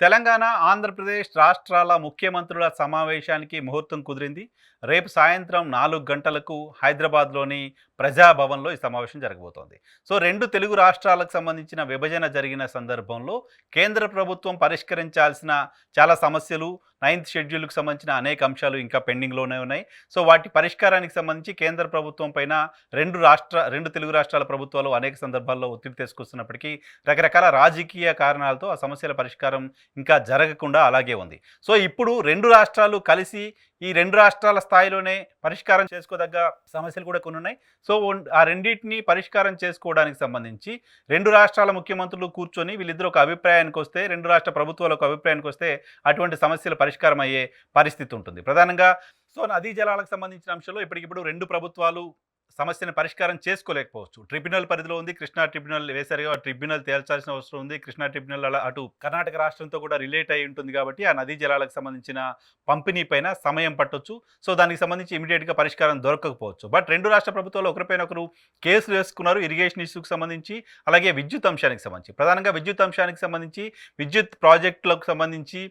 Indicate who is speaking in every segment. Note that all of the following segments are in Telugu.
Speaker 1: తెలంగాణ ఆంధ్రప్రదేశ్ రాష్ట్రాల ముఖ్యమంత్రుల సమావేశానికి ముహూర్తం కుదిరింది. రేపు సాయంత్రం నాలుగు గంటలకు హైదరాబాద్లోని ప్రజాభవన్లో ఈ సమావేశం జరగబోతోంది. సో రెండు తెలుగు రాష్ట్రాలకు సంబంధించిన విభజన జరిగిన సందర్భంలో కేంద్ర ప్రభుత్వం పరిష్కరించాల్సిన చాలా సమస్యలు నైన్త్ షెడ్యూల్కి సంబంధించిన అనేక అంశాలు ఇంకా పెండింగ్లోనే ఉన్నాయి. సో వాటి పరిష్కారానికి సంబంధించి కేంద్ర ప్రభుత్వం పైన రెండు రాష్ట్ర రెండు తెలుగు రాష్ట్రాల ప్రభుత్వాలు అనేక సందర్భాల్లో ఒత్తిడి తీసుకొస్తున్నప్పటికీ రకరకాల రాజకీయ కారణాలతో ఆ సమస్యల పరిష్కారం ఇంకా జరగకుండా అలాగే ఉంది. సో ఇప్పుడు రెండు రాష్ట్రాలు కలిసి ఈ రెండు రాష్ట్రాల స్థాయిలోనే పరిష్కారం చేసుకోదగ్గ సమస్యలు కూడా కొన్ని ఉన్నాయి సో ఆ రెండింటిని పరిష్కారం చేసుకోవడానికి సంబంధించి రెండు రాష్ట్రాల ముఖ్యమంత్రులు కూర్చొని వీళ్ళిద్దరు ఒక అభిప్రాయానికి వస్తే రెండు రాష్ట్ర ప్రభుత్వాలు ఒక అభిప్రాయానికి వస్తే అటువంటి సమస్యలు పరిష్కారం అయ్యే పరిస్థితి ఉంటుంది. ప్రధానంగా సో నదీ జలాలకు సంబంధించిన అంశంలో ఇప్పటికిప్పుడు రెండు ప్రభుత్వాలు సమస్యను పరిష్కారం చేసుకోలేకపోవచ్చు. ట్రిబ్యునల్ పరిధిలో ఉంది కృష్ణా ట్రిబ్యునల్ వేసరిగా ఆ ట్రిబ్యునల్ తేల్చాల్సిన అవసరం ఉంది. కృష్ణా ట్రిబ్యునల్ అలా అటు కర్ణాటక రాష్ట్రంతో కూడా రిలేట్ అయి ఉంటుంది కాబట్టి ఆ నదీ జలాలకు సంబంధించిన పంపిణీ పైన సమయం పట్టొచ్చు. సో దానికి సంబంధించి ఇమీడియట్గా పరిష్కారం దొరకకపోవచ్చు. బట్ రెండు రాష్ట్ర ప్రభుత్వాలు ఒకరిపైన ఒకరు కేసులు వేసుకున్నారు. ఇరిగేషన్ ఇష్యూకి సంబంధించి అలాగే విద్యుత్ అంశానికి సంబంధించి. ప్రధానంగా విద్యుత్ అంశానికి సంబంధించి విద్యుత్ ప్రాజెక్టులకు సంబంధించి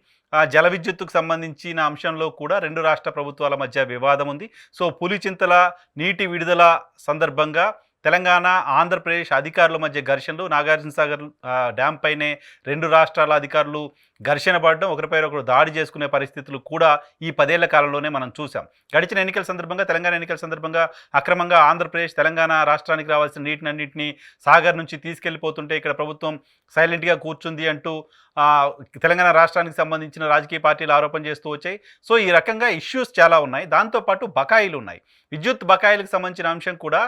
Speaker 1: జల విద్యుత్తుకు సంబంధించిన అంశంలో కూడా రెండు రాష్ట్ర ప్రభుత్వాల మధ్య వివాదం ఉంది. సో పులిచింతల నీటి విడుదల సందర్భంగా తెలంగాణ ఆంధ్రప్రదేశ్ అధికారుల మధ్య ఘర్షణలు నాగార్జున సాగర్ డ్యామ్ పైనే రెండు రాష్ట్రాల అధికారులు ఘర్షణ పడడం ఒకరిపై ఒకరు దాడి చేసుకునే పరిస్థితులు కూడా ఈ పదేళ్ళ కాలంలోనే మనం చూసాం గడిచిన ఎన్నికల సందర్భంగా తెలంగాణ ఎన్నికల సందర్భంగా అక్రమంగా ఆంధ్రప్రదేశ్ తెలంగాణ రాష్ట్రానికి రావాల్సిన నీటినన్నింటినీ సాగర్ నుంచి తీసుకెళ్ళిపోతుంటే ఇక్కడ ప్రభుత్వం సైలెంట్గా కూర్చుంది అంటూ తెలంగాణ రాష్ట్రానికి సంబంధించిన రాజకీయ పార్టీలు ఆరోపణ చేస్తూ వచ్చాయి. సో ఈ రకంగా ఇష్యూస్ చాలా ఉన్నాయి. దాంతోపాటు బకాయిలు ఉన్నాయి. విద్యుత్ బకాయిలకు సంబంధించిన అంశం కూడా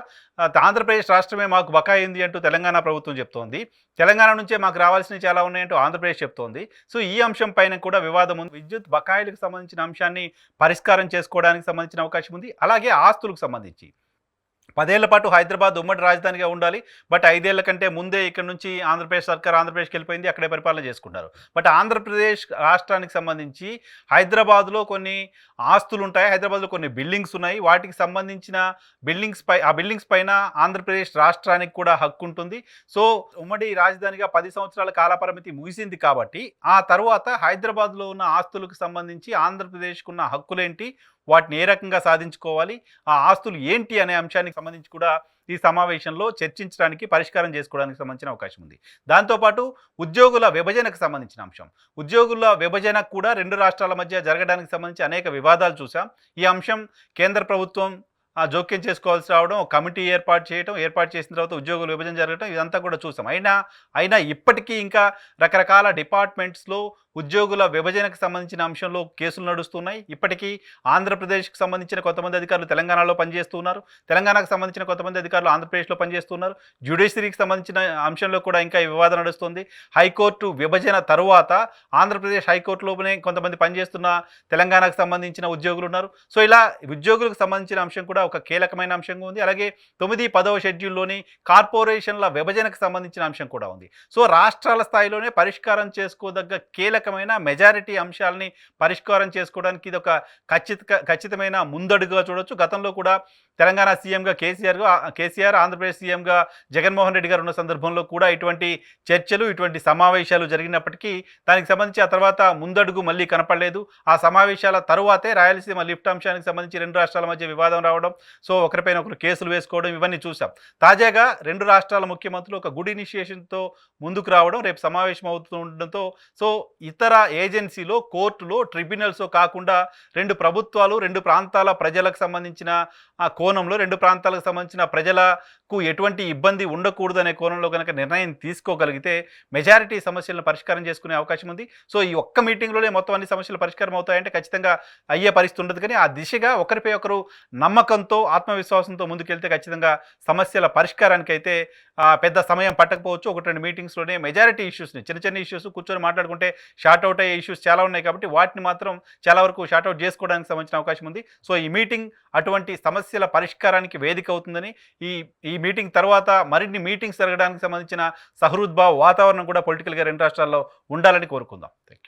Speaker 1: ఆంధ్రప్రదేశ్ రాష్ట్రమే మాకు బకాయి ఉంది అంటూ తెలంగాణ ప్రభుత్వం చెప్తోంది. తెలంగాణ నుంచే మాకు రావాల్సినవి చాలా ఉన్నాయంటూ ఆంధ్రప్రదేశ్ చెప్తోంది. సో ఈ అంశం పైన కూడా వివాదం ఉంది. విద్యుత్ బకాయిలకు సంబంధించిన అంశాన్ని పరిష్కారం చేసుకోవడానికి సంబంధించిన అవకాశం ఉంది. అలాగే ఆస్తులకు సంబంధించి. పదేళ్ళ పాటు హైదరాబాద్ ఉమ్మడి రాజధానిగా ఉండాలి. బట్ ఐదేళ్ళ కంటే ముందే ఇక్కడ నుంచి ఆంధ్రప్రదేశ్ సర్కార్ ఆంధ్రప్రదేశ్కి వెళ్ళిపోయింది. అక్కడే పరిపాలన చేసుకుంటారు బట్ ఆంధ్రప్రదేశ్ రాష్ట్రానికి సంబంధించి హైదరాబాద్లో కొన్ని ఆస్తులు ఉంటాయి హైదరాబాద్లో కొన్ని బిల్డింగ్స్ ఉన్నాయి. వాటికి సంబంధించిన బిల్డింగ్స్ పై ఆ బిల్డింగ్స్ పైన ఆంధ్రప్రదేశ్ రాష్ట్రానికి కూడా హక్కు ఉంటుంది. సో ఉమ్మడి రాజధానిగా పది సంవత్సరాల కాలపరిమితి ముగిసింది కాబట్టి ఆ తర్వాత హైదరాబాద్లో ఉన్న ఆస్తులకు సంబంధించి ఆంధ్రప్రదేశ్కు ఉన్న హక్కులేంటి? వాటిని ఏ రకంగా సాధించుకోవాలి ఆ ఆస్తులు ఏంటి అనే అంశానికి సంబంధించి కూడా ఈ సమావేశంలో చర్చించడానికి పరిష్కారం చేసుకోవడానికి సంబంధించిన అవకాశం ఉంది. దాంతోపాటు ఉద్యోగుల విభజనకు సంబంధించిన అంశం. ఉద్యోగుల విభజన కూడా రెండు రాష్ట్రాల మధ్య జరగడానికి సంబంధించి అనేక వివాదాలు చూసాం ఈ అంశం కేంద్ర ప్రభుత్వం జోక్యం చేసుకోవాల్సి రావడం కమిటీ ఏర్పాటు చేయడం ఏర్పాటు చేసిన తర్వాత ఉద్యోగుల విభజన జరగడం ఇదంతా కూడా చూసాం అయినా అయినా ఇప్పటికీ ఇంకా రకరకాల డిపార్ట్మెంట్స్లో ఉద్యోగుల విభజనకు సంబంధించిన అంశంలో కేసులు నడుస్తున్నాయి. ఇప్పటికీ ఆంధ్రప్రదేశ్కి సంబంధించిన కొంతమంది అధికారులు తెలంగాణలో పనిచేస్తున్నారు. తెలంగాణకు సంబంధించిన కొంతమంది అధికారులు ఆంధ్రప్రదేశ్లో పనిచేస్తున్నారు. జ్యుడిషియరీకి సంబంధించిన అంశంలో కూడా ఇంకా వివాదం నడుస్తుంది. హైకోర్టు విభజన తరువాత ఆంధ్రప్రదేశ్ హైకోర్టులోనే కొంతమంది పనిచేస్తున్న తెలంగాణకు సంబంధించిన ఉద్యోగులు ఉన్నారు. సో ఇలా ఉద్యోగులకు సంబంధించిన అంశం కూడా ఒక కీలకమైన అంశంగా ఉంది. అలాగే తొమ్మిది పదవ షెడ్యూల్లోని కార్పొరేషన్ల విభజనకు సంబంధించిన అంశం కూడా ఉంది. సో రాష్ట్రాల స్థాయిలోనే పరిష్కారం చేసుకోదగ్గ కీలక కీలకమైన మెజారిటీ అంశాలని పరిష్కారం చేసుకోవడానికి ఇది ఒక ఖచ్చిత ఖచ్చితమైన ముందడుగుగా చూడొచ్చు. గతంలో కూడా తెలంగాణ సీఎంగా కేసీఆర్ కేసీఆర్ ఆంధ్రప్రదేశ్ సీఎంగా జగన్మోహన్ రెడ్డి గారు ఉన్న సందర్భంలో కూడా ఇటువంటి చర్చలు ఇటువంటి సమావేశాలు జరిగినప్పటికీ దానికి సంబంధించి ఆ తర్వాత ముందడుగు మళ్ళీ కనపడలేదు. ఆ సమావేశాల తరువాతే రాయలసీమ లిఫ్ట్ అంశానికి సంబంధించి రెండు రాష్ట్రాల మధ్య వివాదం రావడం సో ఒకరిపైన ఒకరు కేసులు వేసుకోవడం ఇవన్నీ చూసాం తాజాగా రెండు రాష్ట్రాల ముఖ్యమంత్రులు ఒక గుడ్ ఇనిషియేషన్తో ముందుకు రావడం రేపు సమావేశం అవుతుండడంతో సో ఇతర ఏజెన్సీలో కోర్టులో ట్రిబ్యునల్స్ కాకుండా రెండు ప్రభుత్వాలు రెండు ప్రాంతాల ప్రజలకు సంబంధించిన ఆ కోణంలో రెండు ప్రాంతాలకు సంబంధించిన ప్రజలకు ఎటువంటి ఇబ్బంది ఉండకూడదు అనే కోణంలో కనుక నిర్ణయం తీసుకోగలిగితే మెజారిటీ సమస్యలను పరిష్కారం చేసుకునే అవకాశం ఉంది. సో ఈ ఒక్క మీటింగ్లోనే మొత్తం అన్ని సమస్యలు పరిష్కారం అవుతాయంటే ఖచ్చితంగా అయ్యే పరిస్థితి ఉండదు. కానీ ఆ దిశగా ఒకరిపై ఒకరు నమ్మకంతో ఆత్మవిశ్వాసంతో ముందుకెళ్తే ఖచ్చితంగా సమస్యల పరిష్కారానికి అయితే పెద్ద సమయం పట్టకపోవచ్చు. ఒకటి రెండు మీటింగ్స్లోనే మెజారిటీ ఇష్యూస్ని చిన్న చిన్న ఇష్యూస్ కూర్చొని మాట్లాడుకుంటే షార్ట్ అవుట్ అయ్యే ఇష్యూస్ చాలా ఉన్నాయి కాబట్టి వాటిని మాత్రం చాలా వరకు షార్ట్ అవుట్ చేసుకోవడానికి సంబంధించిన అవకాశం ఉంది. సో ఈ మీటింగ్ అటువంటి సమస్యల పరిష్కారానికి వేదిక అవుతుందని ఈ ఈ మీటింగ్ తర్వాత మరిన్ని మీటింగ్స్ జరగడానికి సంబంధించిన సహృద్భావ వాతావరణం కూడా పొలిటికల్గా రెండు రాష్ట్రాల్లో ఉండాలని కోరుకుందాం. థ్యాంక్